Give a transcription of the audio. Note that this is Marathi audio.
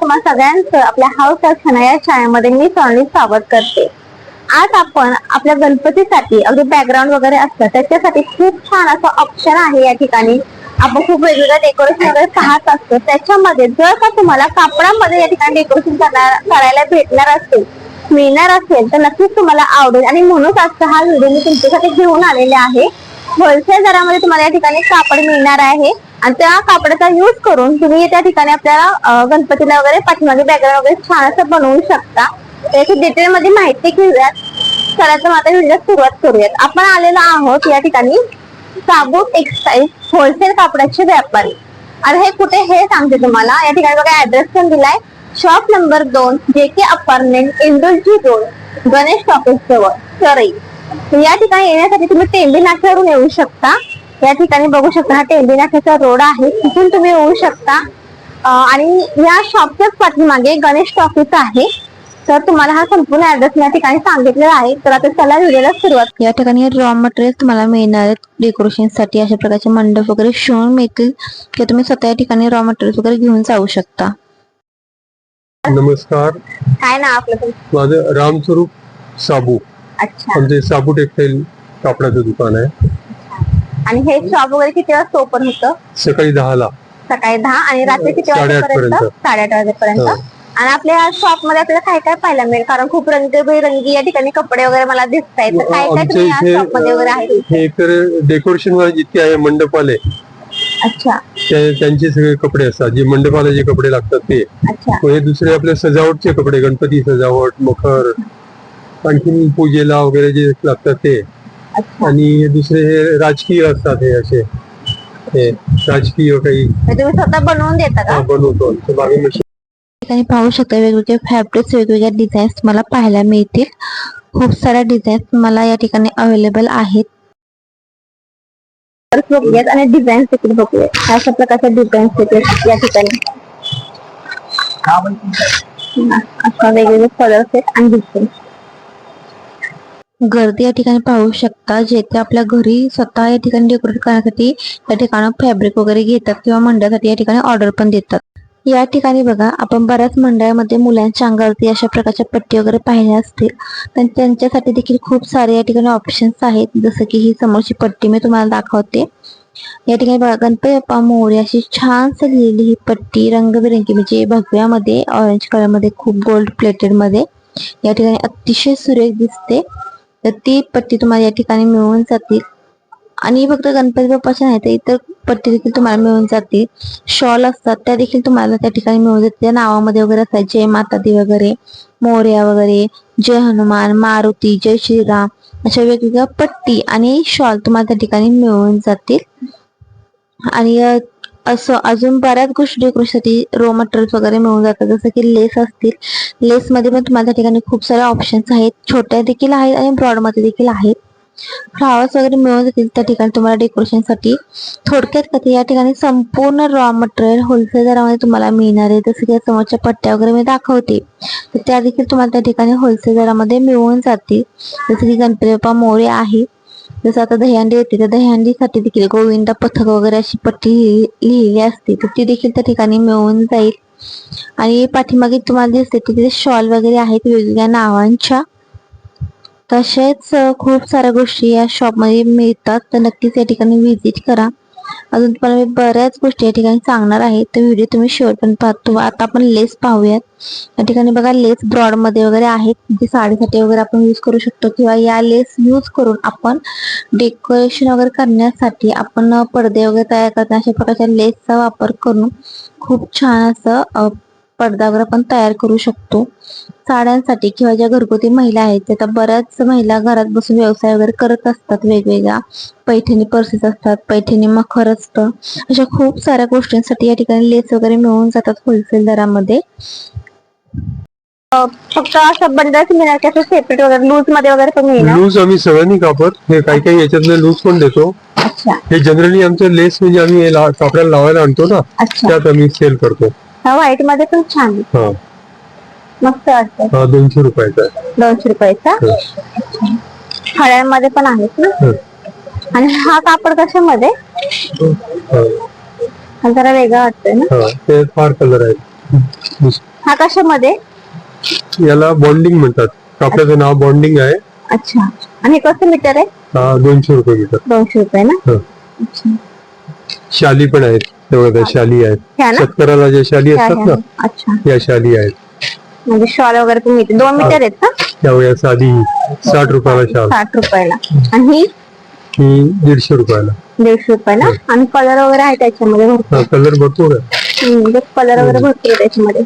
तुम्हा सगळ्यांचं आपल्या हाऊस या शाळेमध्ये मी सोनली स्वागत करते. आज आपण आपल्या गणपतीसाठी अगदी बॅकग्राऊंड वगैरे असतं त्याच्यासाठी खूप छान असं ऑप्शन आहे या ठिकाणी. आपण खूप वेगवेगळं डेकोरेशन वगैरे पाहत असतो. त्याच्यामध्ये जर का तुम्हाला कापडामध्ये या ठिकाणी डेकोरेशन करायला भेटणार असेल मिळणार असेल तर नक्कीच तुम्हाला आवडेल. आणि म्हणूनच आजचा हा व्हिडिओ मी तुमच्यासाठी घेऊन आलेले आहे. होलसेल दरामध्ये तुम्हाला या ठिकाणी कापड मिळणार आहे. आणि त्या कापडाचा युज करून तुम्ही त्या ठिकाणी आपल्याला गणपतीला वगैरे पाठीमागे बॅकग्राऊंड वगैरे छान असं बनवू शकता. त्याची डिटेल मध्ये माहिती घेऊयात. चला तर आता व्हिडिओ सुरुवात करूयात. आपण आलेलो आहोत या ठिकाणी साबूत टेक्सटाईल होलसेल कापडाचे व्यापारी. आणि हे कुठे हे सांगते तुम्हाला. या ठिकाणी बघा ऍड्रेस पण दिलाय. शॉप नंबर दोन J K apartment इंदुलजी road Ganesh talkies जवळ सरई. या ठिकाणी येण्यासाठी तुम्ही टेंबी नाक्यावरून येऊ शकता. या ठिकाणी बघू शकता हा टेंबी नाक्याचा रोड आहे. तिथून तुम्ही येऊ शकता. आणि या शॉपच्याच पाठीमागे गणेश टॉकीज आहे. तर तुम्हाला हा संपूर्ण ऍड्रेस या ठिकाणी सांगितलेला आहे. तर आता चला व्हिडिओला सुरुवात या ठिकाणी रॉ मटेरियल तुम्हाला मिळणार आहेत. डेकोरेशनसाठी अशा प्रकारचे मंडप वगैरे शिवून मिळतील. किंवा तुम्ही स्वतः या ठिकाणी रॉ मटेरियल वगैरे घेऊन जाऊ शकता. नमस्कार. काय ना आपलं? माझं रामस्वरूप साबू. अच्छा. आमचे साबू टेक्सटाईल कापडाचं दुकान आहे. आणि हे शॉप वगैरे किती वाजता ओपन होतं? सकाळी दहाला. सकाळी दहा आणि रात्री किती वाजेपर्यंत? पर्यंत. साडेआठ वाजेपर्यंत. हो. आणि आपल्या शॉपमध्ये आपल्याला काय काय पाहायला मिळेल? कारण खूप रंगीबेरंगी या ठिकाणी कपडे वगैरे मला दिसत आहेत तर काय काय तुम्ही या शॉपमध्ये वगैरे आहे? हे एकतर डेकोरेशन वाले जितके आहे मंडपवाले अच्छा. ते- त्यांचे सगळे कपडे असतात. जे मंडपाला जे कपडे लागतात ते. अच्छा. हे दुसरे आपले सजावटचे कपडे गणपती सजावट मखर आणखीन पूजेला वगैरे जे लागतात ते. आणि दुसरे हे राजकीय असतात हे असे. हे राजकीय काही. मग तुम्ही स्वतः बनवून देता का? हा, बनवतो. मशीन ठिकाणी पाहू शकता वेगवेगळे फॅब्रिक्स वेगवेगळ्या डिझाईन्स तुम्हाला पाहायला मिळतील. खूप साऱ्या डिझाईन्स तुम्हाला या ठिकाणी अवेलेबल आहेत. बघूयात आणि डिझाईन्स देखील बघूयात. अशा प्रकारचे डिझाईन्स देखील या ठिकाणी? अशा वेगवेगळे कलर्स आहेत आणि डिझाईन गर्दी या ठिकाणी पाहू शकता जेथे आपल्या घरी स्वतः या ठिकाणी डेकोरेट करण्यासाठी या ठिकाणी फॅब्रिक वगैरे घेतात किंवा मंडळासाठी या ठिकाणी ऑर्डर पण देतात. या ठिकाणी बघा आपण बऱ्याच मंडळामध्ये मुलांच्या अंगावरती अशा प्रकारच्या पट्टी वगैरे पाहिल्या असतील. पण त्यांच्यासाठी देखील खूप सारे या ठिकाणी ऑप्शन्स आहेत. जसं की ही समोरची पट्टी मी तुम्हाला दाखवते. या ठिकाणी बघा गणपती बाप्पा मोरे अशी छान लिहिलेली ही पट्टी रंगबिरंगी म्हणजे भगव्यामध्ये ऑरेंज कलरमध्ये खूप गोल्ड प्लेटेडमध्ये. या ठिकाणी अतिशय सुरेख दिसते. तर ती पट्टी तुम्हाला या ठिकाणी मिळून जातील. आणि फक्त गणपती बाप्पाच्या नाही तर इतर पट्टी देखील तुम्हाला मिळून जातील. शॉल असतात त्या देखील तुम्हाला त्या ठिकाणी मिळून जातील. त्या नावामध्ये वगैरे असतात जय मातादी वगैरे मोर्या वगैरे जय हनुमान मारुती जय श्रीराम अशा वेगवेगळ्या पट्टी आणि शॉल तुम्हाला त्या ठिकाणी मिळून जातील. आणि असं अजून बऱ्याच गोष्टी डेकोरेशनसाठी रो मटेरियल वगैरे मिळून जातात. जसं की लेस असतील. लेसमध्ये पण तुम्हाला त्या ठिकाणी खूप सारे ऑप्शन्स आहेत. छोट्या देखील आहेत आणि ब्रॉडमध्ये देखील आहेत. फ्लावर्स वगैरे मिळून जातील त्या ठिकाणी तुम्हाला डेकोरेशनसाठी थोडक्यात कधी या ठिकाणी संपूर्ण रॉ मटेरियल होलसेल दरामध्ये तुम्हाला मिळणार आहे. जसं की समोरच्या पट्ट्या वगैरे मी दाखवते. तर त्या देखील तुम्हाला त्या ठिकाणी होलसेल दरामध्ये मिळून जातील. जसं की गणपती बाप्पा मोरे आहे. जसं आता दहीहंडी येते तर दहीहंडीसाठी देखील गोविंदा पथक वगैरे अशी पट्टी लिहि- लिहिली असते तर ती देखील त्या ठिकाणी मिळून जाईल. आणि पाठीमागे तुम्हाला दिसते की तिथे शॉल वगैरे आहेत वेगवेगळ्या नावांच्या. तसेच खूप साऱ्या गोष्टी या शॉपमध्ये मिळतात तर नक्कीच या ठिकाणी व्हिजिट करा. अजून तुम्हाला मी बऱ्याच गोष्टी या ठिकाणी सांगणार आहे. तर व्हिडिओ तुम्ही शेवट पण पाहतो आता आपण लेस पाहूयात. या ठिकाणी बघा लेस ब्रॉडमध्ये वगैरे आहेत. जे साडीसाठी वगैरे आपण यूज करू शकतो किंवा या लेस यूज करून आपण डेकोरेशन वगैरे करण्यासाठी आपण पडदे वगैरे तयार करताना अशा प्रकारच्या लेसचा वापर करून खूप छान असं अ, पडदा वगैरे आपण तयार करू शकतो. साड्यांसाठी किंवा ज्या घरगुती महिला आहेत त्या बऱ्याच महिला घरात बसून व्यवसाय वगैरे करत असतात वेगवेगळ्या. पैठणी पर्सेस असतात पैठणी मखर असतं. अशा खूप साऱ्या गोष्टींसाठी या ठिकाणी लेस वगैरे मिळून जातात होलसेल दरामध्ये. फक्त असं बंडल्स मिळणार की असं सेपरेट वगैरे लूजमध्ये वगैरे पण मिळणार लूज आम्ही सगळ्यांनी कापत. हे काही काही याच्यातले लूज पण देतो. अच्छा. हे जनरली आमचं लेस म्हणजे आम्ही ला- कापडाला लावायला आणतो ना. अच्छा. त्यात आम्ही सेल करतो. हा व्हाईटमध्ये पण छान आहे. हा. मस्त वाटतं हा दोनशे रुपयाचा. आहे दोनशे रुपयाचा? हा. हळ्यांमध्ये पण आहेत ना? हा. आणि हा कापड कशामध्ये? हा. हा जरा वेगळा वाटतोय ना? हा ते फार कलर आहेत. हा कशामध्ये? याला बॉन्डिंग म्हणतात. कापडाचं नाव बॉन्डिंग आहे. अच्छा. आणि हे कसं मीटर आहे? हा, दोनशे रुपये मीटर दोनशे रुपये ना? हं. अच्छा. शाली पण आहेत. तेव्हा त्या शाली आहेत. ह्या ना? शेतकऱ्याला ज्या शाली ह्या, असतात ह्या. ना अच्छा. या शाली आहेत. म्हणजे शॉल वगैरे पण मिळते दोन मीटर आहेत ना त्यावेळी साधी साठ रुपयाला शाल. साठ रुपयाला. आणि ही? ही दीडशे रुपयाला. दीडशे रुपये ना आणि कलर वगैरे आहे त्याच्यामध्ये भरपूर. हा कलर भरपूर आहे. कलर वगैरे भरपूर आहे त्याच्यामध्ये.